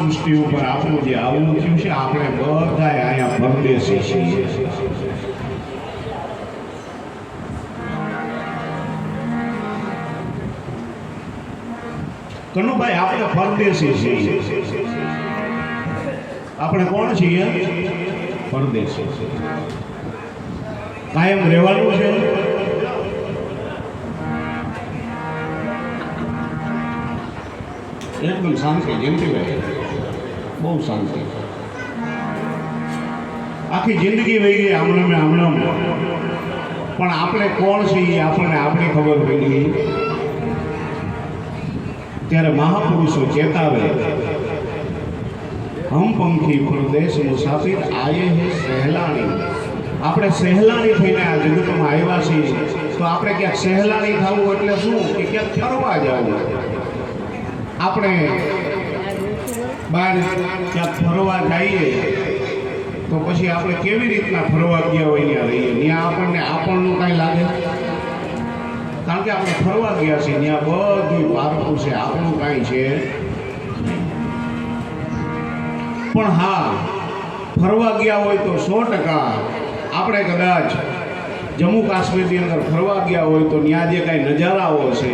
સૃષ્ટિ ઉપર આપણું જે આવવું થયું છે આપણે બધા અહીંયા પરદેશી છીએ. કનુભાઈ, આપણે પરદેશી છીએ. આપણે કોણ છીએ? પરદેશી કાયમ રહેવાનું છે. એકદમ શાંતિ જયંતિભાઈ બહુ શાંતિ આખી જિંદગી વહી ગઈ હમણાં મેં હમણાં પણ આપણે કોણ છીએ એ આપણને આપણી ખબર પડી ત્યારે મહાપુરુષો ચેતાવે હમ પંખી પ્રદેશ મુસાફિર આયે હે સહેલાણી આપણે સહેલાણી થઈને આ જગતમાં આવ્યા છીએ તો આપણે ક્યાંક સહેલાણી થવું એટલે શું કે ક્યાંક ફરવા જવું આપણે બહાર ક્યાંક ફરવા જઈએ, તો પછી આપણે કેવી રીતના ફરવા ગયા હોય ત્યાં રહીએ? ત્યાં આપણને આપણનું કાંઈ લાગે? કારણ કે આપણે ફરવા ગયા છીએ, ત્યાં બધું પારખું છે, આપણું કાંઈ છે. પણ હા, ફરવા ગયા હોય તો સો ટકા. આપણે કદાચ જમ્મુ કાશ્મીરની અંદર ફરવા ગયા હોય તો ત્યાં જે કાંઈ નજારાઓ છે,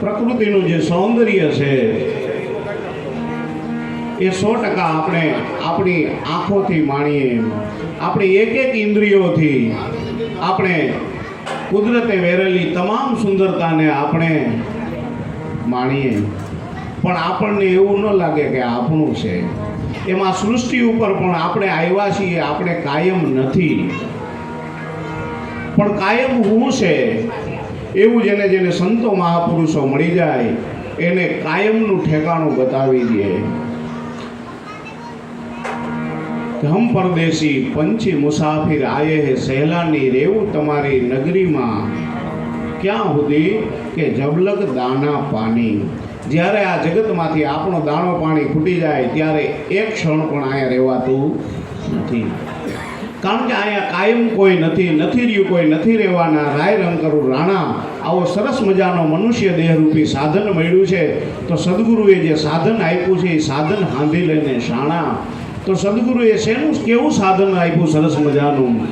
પ્રકૃતિનું જે સૌંદર્ય છે એ સો ટકા આપણે આપણી આંખોથી માણીએ. આપણી એક એક ઇન્દ્રિયોથી આપણે કુદરતે વેરેલી તમામ સુંદરતાને આપણે માણીએ. પણ આપણને એવું ન લાગે કે આપણું છે. એમાં સૃષ્ટિ ઉપર પણ આપણે આવ્યા છીએ, આપણે કાયમ નથી. પણ કાયમ હું છે, એવું જેને જેને સંતો મહાપુરુષો મળી જાય, એને કાયમનું ઠેકાણું બતાવી દે. હમ પરદેશી પંછી મુસાફિર આયે હે સહેલાની રેવું તમારી નગરીમાં. ક્યાં સુધી કે જબલક દાના પાણી. જ્યારે આ જગતમાંથી આપણો દાણો પાણી ખૂટી જાય, ત્યારે એક ક્ષણ પણ અહીંયા રહેવાતું નથી. કારણ કે અહીંયા કાયમ કોઈ નથી નથી રહ્યું, કોઈ નથી રહેવાના. રાય રંકરું રાણા, આવો સરસ મજાનો મનુષ્ય દેહરૂપી સાધન મળ્યું છે. તો સદગુરુએ જે સાધન આપ્યું છે, એ સાધન હાંધી લઈને શાણા તો સદગુરુએ શેનું કેવું સાધન આપ્યું? સરસ મજાનું.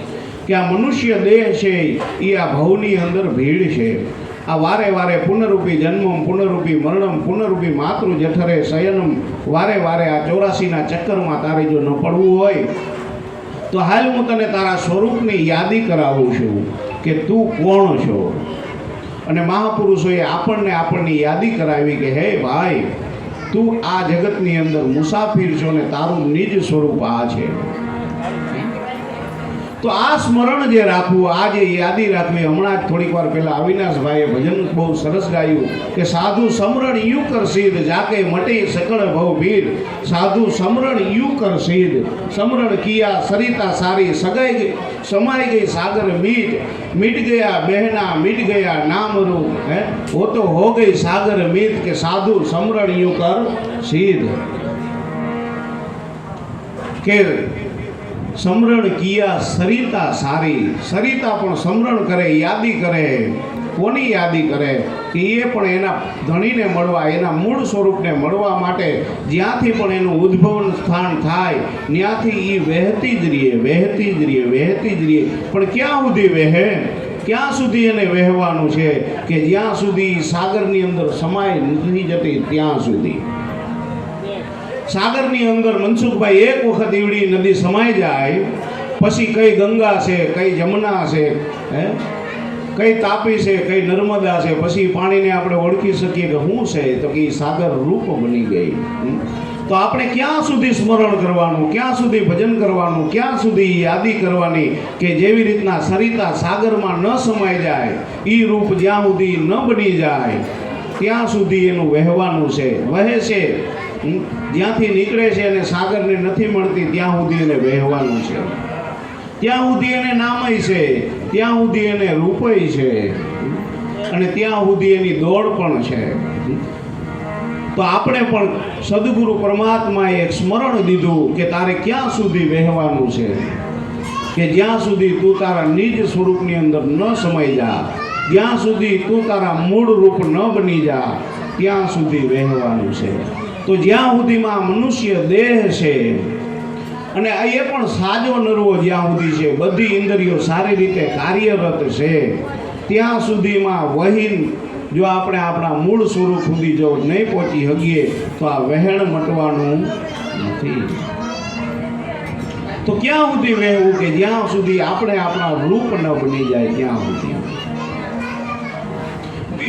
કે આ મનુષ્ય દેહ છે એ આ ભવની અંદર ભીડ છે. આ વારે વારે પુનરૂપી જન્મમ, પુનરૂપી મરણમ, પુનરૂપી માતૃ જઠરે શયનમ, વારે વારે આ ચોરાસીના ચક્કરમાં તારે જો ન પડવું હોય, તો હાલ હું તને તારા સ્વરૂપની યાદી કરાવું છું કે તું કોણ છો? અને મહાપુરુષોએ આપણને આપણની યાદી કરાવી કે, હે ભાઈ તું આ જગતની અંદર મુસાફિર છો ને તારું નિજ સ્વરૂપ આ છે. તો આ સ્મરણ જે રાખવું, આ જે યાદી રાખવી, હમણાં જ થોડીક વાર પહેલાં અવિનાશભાઈએ ભજન બહુ સરસ ગાયું કે સાધુ સમરણ યુ કર સિદ્ધ જાકે મટે સકળ ભવ ભીર. સાધુ સમરણ યુ કર સિદ્ધ સમરણ કિયા સરિતા સારી સગાઈ ગઈ, સમાઈ ગઈ સાગર મીટ મીટ ગયા બહેના, મીટ ગયા નામરૂ હે? હો તો હો ગઈ સાગર મીત કે સાધુ સમરણ યુ કર સિદ્ધ કે સમરણ કિયા સરિતા સારી. સરિતા પણ સમરણ કરે, યાદી કરે. કોની યાદી કરે? કે એ પણ એના ધણીને મળવા, એના મૂળ સ્વરૂપને મળવા માટે જ્યાંથી પણ એનું ઉદ્ભવન સ્થાન થાય ત્યાંથી એ વહેતી જ રહીએ, વહેતી જ રહીએ, વહેતી જ રહીએ. પણ ક્યાં સુધી વહે? ક્યાં સુધી એને વહેવાનું છે? કે જ્યાં સુધી સાગરની અંદર સમાય નથી જતી, ત્યાં સુધી. સાગરની અંદર મનસુખભાઈ એક વખત ઈવડી નદી સમાઈ જાય, પછી કઈ ગંગા છે, કઈ જમુના છે, હે કઈ તાપી છે, કઈ નર્મદા છે, પછી પાણીને આપણે ઓળખી શકીએ કે શું છે, તો કે સાગર રૂપ બની ગઈ. તો આપણે ક્યાં સુધી સ્મરણ કરવાનું, ક્યાં સુધી ભજન કરવાનું, ક્યાં સુધી યાદી કરવાની કે જેવી રીતના સરિતા સાગરમાં ન સમાઈ જાય એ રૂપ જ્યાં સુધી ન બની જાય, ત્યાં સુધી એનું વહેવાનું છે, વહે છે જ્યાંથી નીકળે છે અને સાગરને નથી મળતી, ત્યાં સુધી એને વહેવાનું છે. ત્યાં સુધી એને નામય છે, ત્યાં સુધી એને રૂપય છે. અને ત્યાં સુધી એની દોડ પણ છે. તો આપણે પણ સદગુરુ પરમાત્માએ એક સ્મરણ દીધું કે તારે ક્યાં સુધી વહેવાનું છે? કે જ્યાં સુધી તું તારા નિજ સ્વરૂપની અંદર ન સમાઈ જા, જ્યાં સુધી તું તારા મૂળ રૂપ ન બની જા, ત્યાં સુધી વહેવાનું છે. તો જ્યાં સુધીમાં મનુષ્ય દેહ છે, અને આ એ પણ સાજો નરવો જ્યાં સુધી છે, બધી ઇન્દ્રિયો સારી રીતે કાર્યરત છે, ત્યાં સુધીમાં વહીન જો આપણે આપણા મૂળ સ્વરૂપ સુધી જો નહીં પહોંચી શકીએ, તો આ વહેણ મટવાનું નથી. તો ક્યાં સુધી વહેવું કે જ્યાં સુધી આપણે આપણા રૂપ ન બની જાય, ત્યાં સુધી.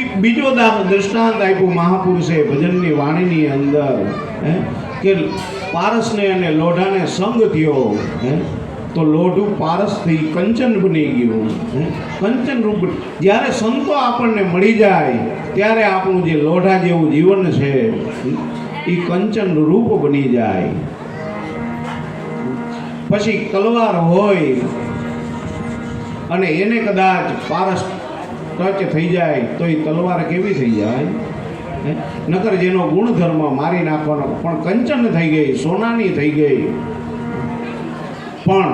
બીજો દા- દૃષ્ટાંત આપ્યું મહાપુરુષે ભજનની વાણીની અંદર કે પારસને અને લોઢાને સંગ થયો તો લોઢું પારસથી કંચન બની ગયું કંચન રૂપ, જ્યારે સંતો આપણને મળી જાય, ત્યારે આપણું જે લોઢા જેવું જીવન છે, એ કંચન રૂપ બની જાય. પછી તલવાર હોય, અને એને કદાચ પારસ ટચ થઈ જાય તો એ તલવાર કેવી થઈ જાય? નકર જેનો ગુણધર્મ મારી નાખવાનો, પણ કંચન થઈ ગઈ, સોનાની થઈ ગઈ. પણ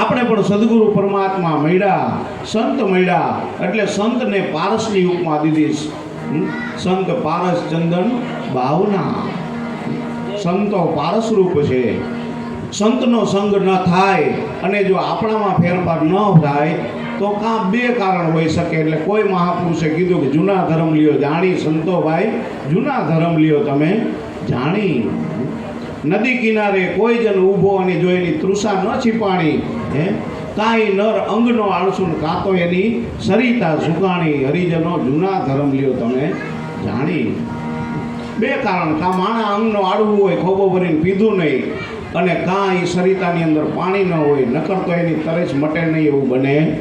આપણે પણ સદગુરુ પરમાત્મા મળ્યા, સંત મળ્યા, એટલે સંતને પારસની ઉપમા દીધી સંત પારસ ચંદન ભાવના સંતો પારસરૂપ છે. સંતનો સંગ ન થાય અને જો આપણામાં ફેરફાર ન થાય તો કાં બે કારણ હોઈ શકે? એટલે કોઈ મહાપુરુષે કીધું કે જૂના ધર્મ લ્યો, જાણી સંતો ભાઈ, જૂના ધર્મ લ્યો તમે, જાણી. નદી કિનારે કોઈ જણ ઊભો અને જો એની તૃષા ન છીપાણી, હે? કાંઈ નર અંગનો આળસું ને કાં તો એની સરિતા સુકાણી. હરિજનો, જૂના ધર્મ લ્યો તમે, જાણી. બે કારણ, કાં માણા અંગનો આડવું હોય, ખોબો ભરીને પીધું નહીં, અને કાંઈ સરિતાની અંદર પાણી ન હોય, નકર તો એની તરસ મટે નહીં એવું બને.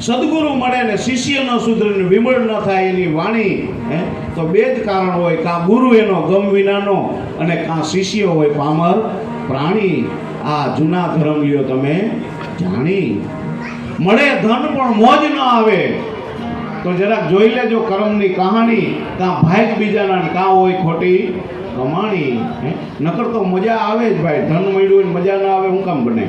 સદગુરુ મળે ને શિષ્ય ન સુધરે વિમળ ન થાય એની વાણી, હે? તો બે જ કારણ હોય કાં ગુરુ એનો ગમ વિનાનો અને કાં શિષ્ય હોય પામર પ્રાણી. આ જૂના ધર્મ લ્યો તમે જાણી. મળે ધન પણ મોજ ન આવે. તો જરાક જોઈ લેજો કર્મની કહાણી કાં ભાગ બીજાના કાં હોય ખોટી કમાણી? નકર તો મજા આવે જ ભાઈ. ધન મળ્યું હોય મજા ના આવે, હું કામ બને